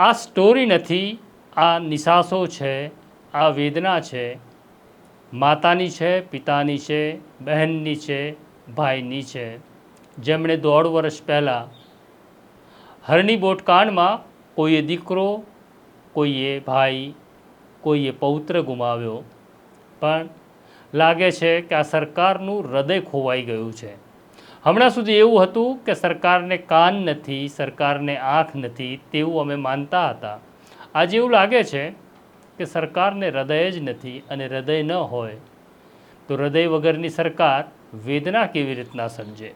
આ સ્ટોરી નથી, આ નિશાસો છે, આ વેદના છે, માતાની છે, પિતાની છે, બહેનની છે, ભાઈની છે. જેમણે દોઢ વર્ષ પહેલાં હરણી બોટકાંડમાં કોઈએ દીકરો, કોઈએ ભાઈ, કોઈએ પૌત્ર ગુમાવ્યો. પણ લાગે છે કે આ સરકારનું હૃદય ખોવાઈ ગયું છે. હમણાં સુધી એવું હતું કે સરકારને કાન નથી, સરકારને આંખ નથી તેવું અમે માનતા હતા. આજે એવું લાગે છે કે સરકારને હૃદય જ નથી અને હૃદય ન હોય. તો હૃદય વગરની સરકાર વેદના કેવી રીતના સમજે?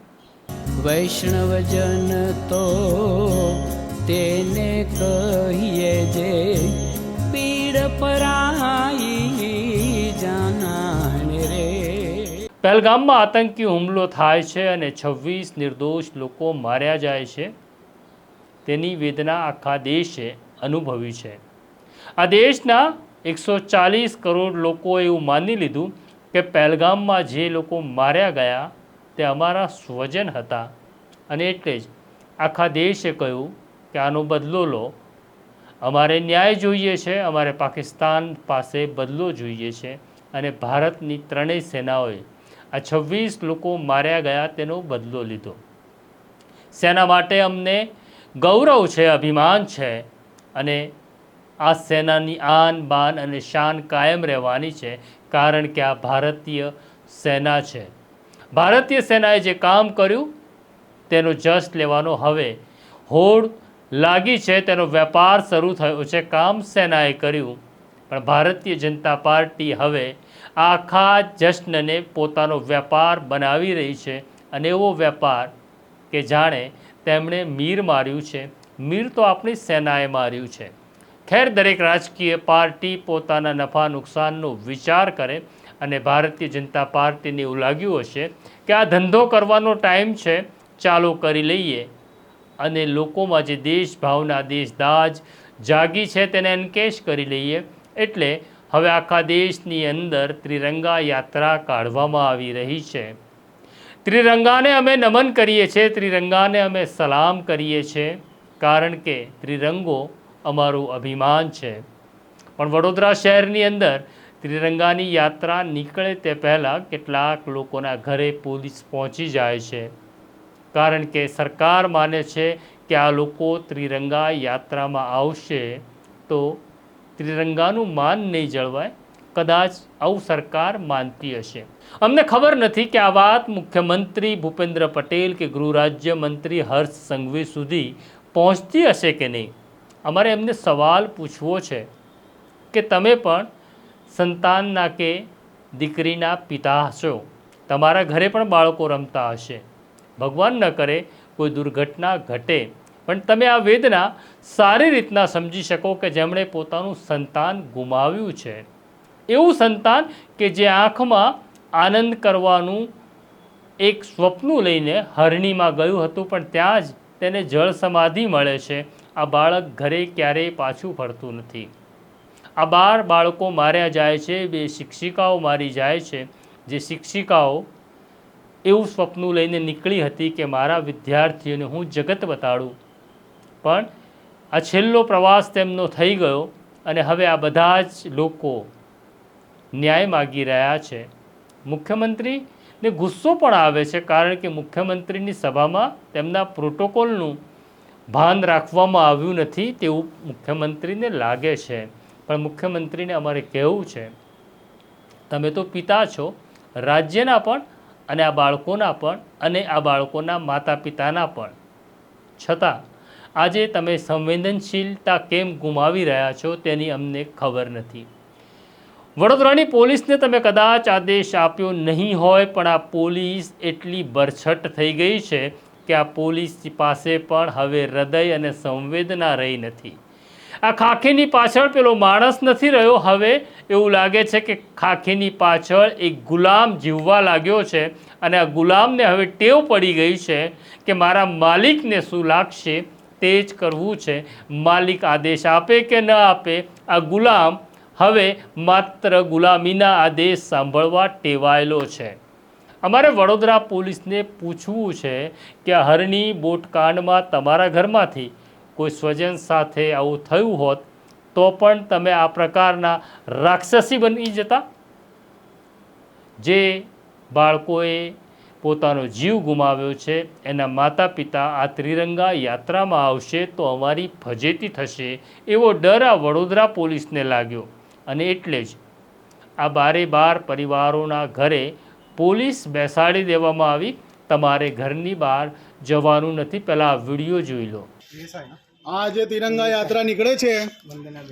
વૈષ્ણવજન તો તેને કહીએ જે પીડ પરાઈ પહેલગામમાં આતંકી હુમલો થાય છે અને છવ્વીસ નિર્દોષ લોકો માર્યા જાય છે. તેની વેદના આખા દેશે અનુભવી છે. આ દેશના એકસો ચાલીસ કરોડ લોકોએ એવું માની લીધું કે પહેલગામમાં જે લોકો માર્યા ગયા તે અમારા સ્વજન હતા. અને એટલે જ આખા દેશે કહ્યું કે આનો બદલો લો. અમારે ન્યાય જોઈએ છે, અમારે પાકિસ્તાન પાસે બદલો જોઈએ છે અને ભારતની ત્રણેય સેનાઓએ આ છવ્વીસ લોકો માર્યા ગયા, તેનો બદલો લીધો. સેના માટે અમને ગૌરવ છે, અભિમાન છે અને આ સેનાની આન, બાન અને શાન કાયમ રહેવાની છે કારણ કે આ ભારતીય સેના છે. ભારતીય સેનાએ જે કામ કર્યું, તેનો જશ લેવાનો હવે હોડ લાગી છે, તેનો વેપાર શરૂ થયો છે, કામ સેનાએ કર્યું. પણ ભારતીય જનતા પાર્ટી હવે આખા જશ્નને પોતાનો વેપાર બનાવી રહી છે અને એવો વેપાર કે જાણે તેમણે મીર માર્યું છે. મીર તો આપણી સેનાએ માર્યું છે. ખેર દરેક રાજકીય પાર્ટી પોતાના નફા નુકસાનનો વિચાર કરે અને ભારતીય જનતા પાર્ટીને એવું લાગ્યું હશે કે આ ધંધો કરવાનો ટાઈમ છે, ચાલો કરી લઈએ. અને લોકોમાં જે દેશ ભાવના દેશદાજ જાગી છે તેને એન્કેશ કરી લઈએ. એટલે હવે આખા દેશની અંદર ત્રિરંગા યાત્રા કાઢવામાં આવી રહી છે. ત્રિરંગાને અમે નમન કરીએ છીએ, ત્રિરંગાને અમે સલામ કરીએ છીએ, કારણ કે ત્રિરંગો અમારું અભિમાન છે. પણ વડોદરા શહેરની અંદર ત્રિરંગાની યાત્રા નીકળે તે પહેલાં કેટલાક લોકોના ઘરે પોલીસ પહોંચી જાય છે. કારણ કે સરકાર માને છે કે આ લોકો ત્રિરંગા યાત્રામાં આવશે તો ત્રિરંગાનું માન નહીં જળવાય, કદાચ આવું સરકાર માનતી હશે. અમને ખબર નથી કે આ વાત મુખ્યમંત્રી ભૂપેન્દ્ર પટેલ કે ગૃહ રાજ્ય મંત્રી હર્ષ સંઘવી સુધી પહોંચતી હશે કે નહીં? અમારે એમને સવાલ પૂછવો છે કે તમે પણ સંતાનના કે દીકરીના પિતા હશો? તમારા ઘરે પણ બાળકો રમતા હશે. ભગવાન ન કરે કોઈ દુર્ઘટના ઘટે. પણ તમે આ વેદના સારી રીતના સમજી શકો કે જેમણે પોતાનું સંતાન ગુમાવ્યું છે. એવું સંતાન કે જે આંખમાં આનંદ કરવાનું એક સ્વપ્નું લઈને હરણીમાં ગયું હતું, પણ ત્યાં જ તેને જળ સમાધિ મળે છે. આ બાળક ઘરે ક્યારેય પાછું ફરતું નથી. આ બાર બાળકો માર્યા જાય છે, બે શિક્ષિકાઓ મારી જાય છે. જે શિક્ષિકાઓ એવું સ્વપ્નું લઈને નીકળી હતી કે મારા વિદ્યાર્થીઓને હું જગત બતાડું. પણ આ છેલ્લો પ્રવાસ તેમનો થઈ ગયો અને હવે આ બધા જ લોકો ન્યાય માગી રહ્યા છે. મુખ્યમંત્રીને ગુસ્સો પણ આવે છે કારણ કે મુખ્યમંત્રીની સભામાં તેમના પ્રોટોકોલનું ભાન રાખવામાં આવ્યું નથી તેવું મુખ્યમંત્રીને લાગે છે. પણ મુખ્યમંત્રીને અમારે કહેવું છે, તમે તો પિતા છો, રાજ્યના પણ અને આ બાળકોના પણ અને આ બાળકોના માતા પિતાના પણ. છતાં આજે તમે સંવેદનશીલતા કેમ ગુમાવી રહ્યા છો તેની અમને ખબર નથી. વડોદરાની પોલીસને તમે કદાચ આદેશ આપ્યો નહીં હોય, પણ આ પોલીસ એટલી બરછટ થઈ ગઈ છે કે આ પોલીસ પાસે પણ હવે હૃદય અને સંવેદના રહી નથી. આ ખાખીની પાછળ પેલો માણસ નથી રહ્યો. હવે એવું લાગે છે કે ખાખીની પાછળ એક ગુલામ જીવવા લાગ્યો છે અને આ ગુલામને હવે ટેવ પડી ગઈ છે કે મારા માલિકને શું લાગશે તે જ કરવું છે. માલિક આદેશ આપે કે ન આપે? આ ગુલામ હવે માત્ર ગુલામીના આદેશ સાંભળવા ટેવાયેલો છે. અમારે વડોદરા પોલીસને પૂછવું છે કે હરણી બોટકાંડમાં તમારા ઘરમાંથી કોઈ સ્વજન સાથે આવું થયું હોત, તો પણ તમે આ પ્રકારના રાક્ષસી બની જતા? જે બાળકોએ પોતાનો જીવ ગુમાવ્યો છે, એના માતા પિતા આ ત્રિરંગા યાત્રામાં આવશે તો અમારી ફજેતી થશે, એવો ડર આ વડોદરા પોલીસને લાગ્યો. અને એટલે જ આ બારે બાર પરિવારોના ઘરે પોલીસ બેસાડી દેવામાં આવી. તમારે ઘરની બહાર જવાનું નથી, પહેલાં આ વીડિયો જોઈ લો. આ જે તિરંગા યાત્રા નીકળે છે.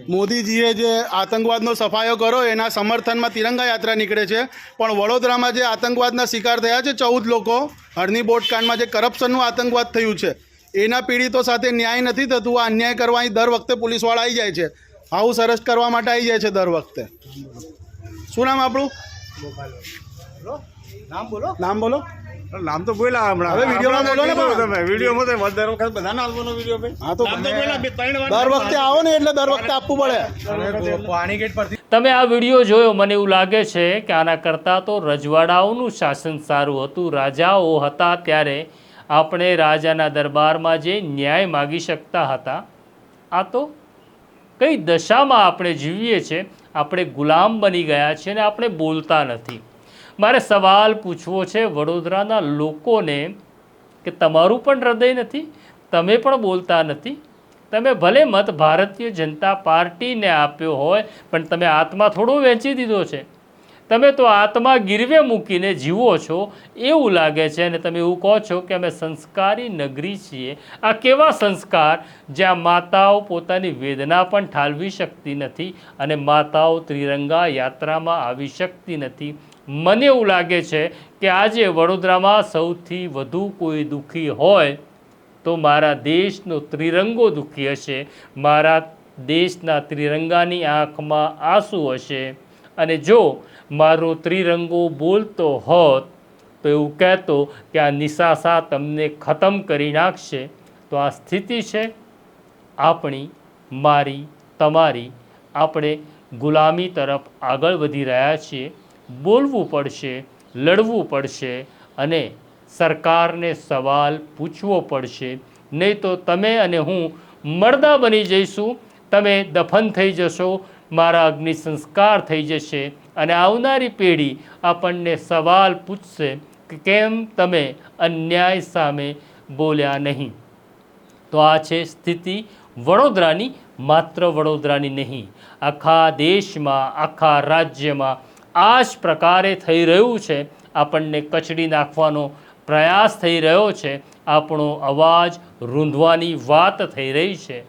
મોદીજીએ જે આતંકવાદનો સફાયો કર્યો એના સમર્થનમાં તિરંગા યાત્રા નીકળે છે. પણ વડોદરામાં જે આતંકવાદના શિકાર થયા છે ચૌદ લોકો હરની બોટકાંડમાં જે કરપ્શનનું આતંકવાદ થયું છે એના પીડિતો સાથે ન્યાય નથી થતું. આ અન્યાય કરવા અહીં દર વખતે પોલીસવાળા આવી જાય છે. આવું સરસ કરવા માટે આવી જાય છે દર વખતે. શું નામ આપણું? નામ બોલો. નામ બોલો. નામ તો બોલ્યા હમણાં. હવે વિડીયોમાં બોલો ને તમે. વિડીયોમાં તો દર વખત બધા નાલવાનો વીડિયો ભાઈ. હા તો નામ બોલ્યા બે ત્રણ વાર દર વખતે આવો ને એટલે દર વખતે આપવું પડે. પાણી ગેટ પરથી તમે આ વીડિયો જોયો મને એવું લાગે છે કે આના કરતાં તો રજવાડાઓનું શાસન સારું હતું. રાજાઓ હતા ત્યારે આપણે રાજાના દરબારમાં જે ન્યાય માગી શકતા હતા આ તો કઈ દશામાં આપણે જીવીએ છીએ આપણે ગુલામ બની ગયા છીએ અને આપણે બોલતા નથી. મારે સવાલ પૂછવો છે વડોદરાના લોકોને કે તમારું પણ હૃદય નથી, તમે પણ બોલતા નથી. તમે ભલે મત ભારતીય જનતા પાર્ટીને આપ્યો હોય, પણ તમે આત્મા થોડો વેચી દીધો છે. તમે તો આત્મા ગીરવે મૂકીને જીવો છો, એવું લાગે છે અને તમે એવું કહો છો કે અમે સંસ્કારી નગરી છીએ. આ કેવા સંસ્કાર? જ્યાં માતાઓ પોતાની વેદના પણ ઠાલવી શકતી નથી અને માતાઓ ત્રિરંગા યાત્રામાં આવી શકતી નથી. મને એવું લાગે છે કે આજે વડોદરામાં સૌથી વધુ કોઈ દુઃખી હોય તો મારા દેશનો ત્રિરંગો દુઃખી હશે, મારા દેશના ત્રિરંગાની આંખમાં આંસુ હશે. અને જો મારો ત્રિરંગો બોલતો હોત તો એવું કહેતો કે આ નિશાસા તમને ખતમ કરી નાખશે. તો આ સ્થિતિ છે આપણી, મારી, તમારી. આપણે ગુલામી તરફ આગળ વધી રહ્યા છીએ. બોલવું પડશે, લડવું પડશે અને સરકારને સવાલ પૂછવો પડશે. નહીં તો તમે અને હું મરદા બની જઈશું, તમે દફન થઈ જશો, મારા અગ્નિ સંસ્કાર થઈ જશે અને આવનારી પેઢી આપણને સવાલ પૂછશે કે કેમ તમે અન્યાય સામે બોલ્યા નહીં. તો આ છે સ્થિતિ વડોદરાની, માત્ર વડોદરાની નહીં. આખા દેશમાં, આખા રાજ્યમાં આ જ પ્રકારે થઈ રહ્યું છે. આપણને કચડી નાખવાનો પ્રયાસ થઈ રહ્યો છે. આપણો અવાજ, રૂંધવાની વાત થઈ રહી છે.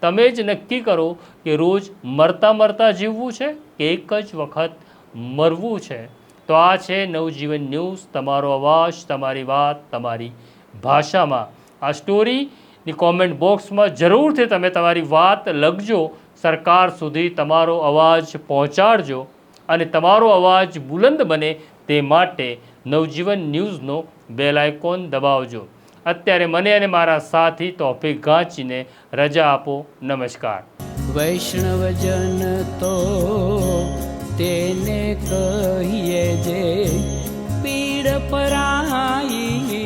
તમે જ નક્કી કરો કે રોજ મરતા મરતા જીવવું છે કે એક જ વખત મરવું છે? તો આ છે નવજીવન ન્યૂઝ. તમારો અવાજ, તમારી વાત, તમારી ભાષામાં. આ સ્ટોરીની કોમેન્ટ બોક્સમાં જરૂરથી તમે તમારી વાત લખજો. સરકાર સુધી તમારો અવાજ પહોંચાડજો. અને તમારો અવાજ બુલંદ બને તે માટે નવજીવન ન્યૂઝનો બેલ આઇકોન દબાવજો. અત્યારે મને અને મારા સાથી ટોપિક ગાંચીને રજા આપો. નમસ્કાર. વૈષ્ણવજન તો તેને કહીએ જે પીડ પરાઈ